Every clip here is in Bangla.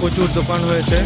প্রচুর দোকান হয়েছে।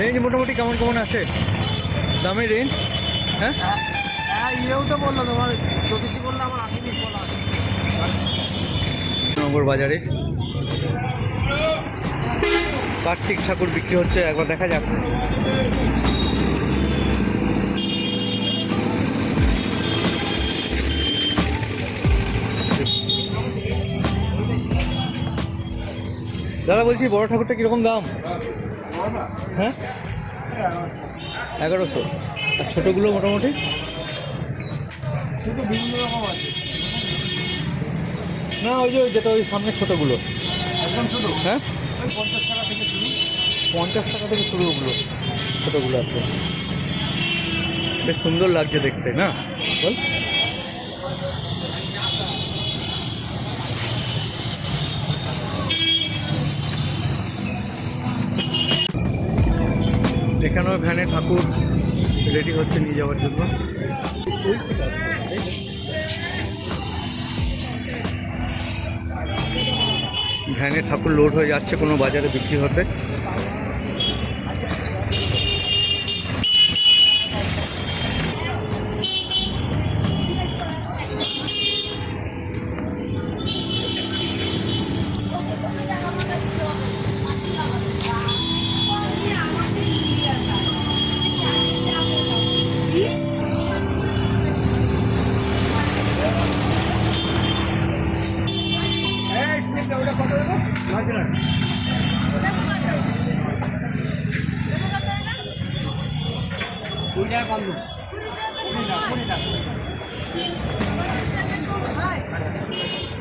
রেঞ্জ মোটামুটি কেমন কেমন আছে? দামের রেঞ্জ হ্যাঁ? হ্যাঁ ইয়েও তো বলল তোমার জ্যোতিষী বলল আমার বলা নগর বাজারে। কার্তিক ঠাকুর বিক্রি হচ্ছে একবার দেখা যাক। দাদা বলছি বড় ঠাকুরটা কীরকম দাম? হ্যাঁ? এগারোশো। আর ছোটোগুলো মোটামুটি? শুধু বিভিন্ন রকম আছে। না ওই যে ওই যেটা ওই সামনে ছোটোগুলো। একদম শুধু? হ্যাঁ? পঞ্চাশ টাকা থেকে শুরু? পঞ্চাশ টাকা থেকে শুরু ওগুলো ছোটোগুলো আছে বেশ সুন্দর লাগছে দেখতে না? বল। এখানেও ভ্যানে ঠাকুর রেডি হচ্ছে নিয়ে যাওয়ার জন্য। ভ্যানে ঠাকুর লোড হয়ে যাচ্ছে কোনো বাজারে বিক্রি হতে।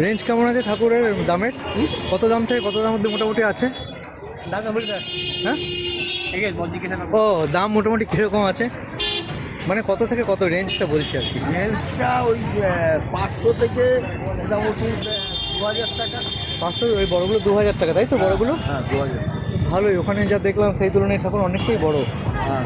রেঞ্জ কেমন আছে ঠাকুরের দামের? কত দাম থেকে কত দাম মধ্যে মোটামুটি আছে? হ্যাঁ? ও দাম মোটামুটি কীরকম আছে? মানে কত থেকে কত রেঞ্জটা বলছি আর কি? রেঞ্জটা ওই পাঁচশো থেকে মোটামুটি দু হাজার টাকা। পাঁচশো ওই বড়গুলো দু হাজার টাকা তাই তো বড়গুলো? হ্যাঁ দু হাজার ভালোই ওখানে যা দেখলাম সেই তুলনায় ঠাকুর অনেকটাই বড়। হ্যাঁ।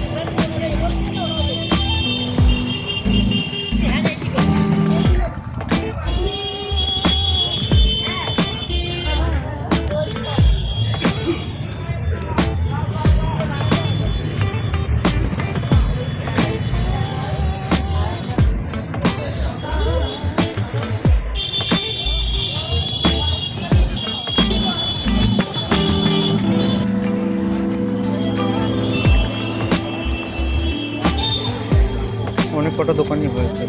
কটা দোকানই হয়েছে।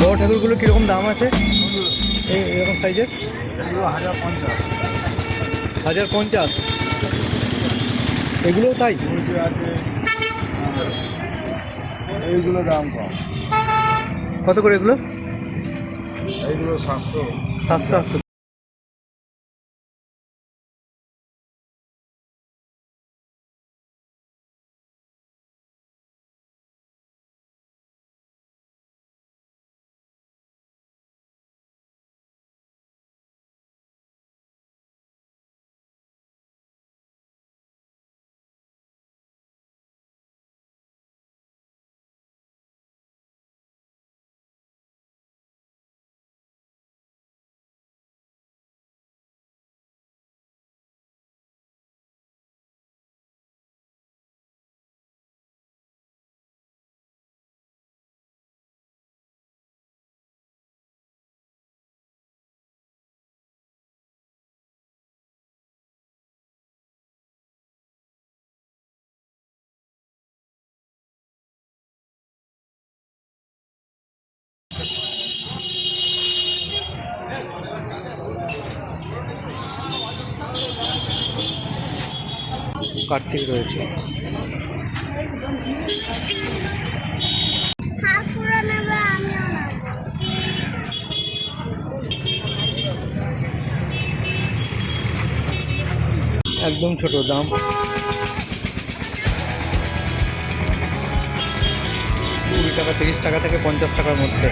বড় ঠাকুরগুলো কীরকম দাম আছে? এই এরকম সাইজের? হাজার পঞ্চাশ। হাজার পঞ্চাশ এগুলোও তাই? আছে এইগুলো দাম কম। কত করে এগুলো? এইগুলো সাতশো। সাতশো কার্তিক রয়েছে। একদম ছোট দাম। কুড়ি টাকা তিরিশ টাকা থেকে পঞ্চাশ টাকার মধ্যে।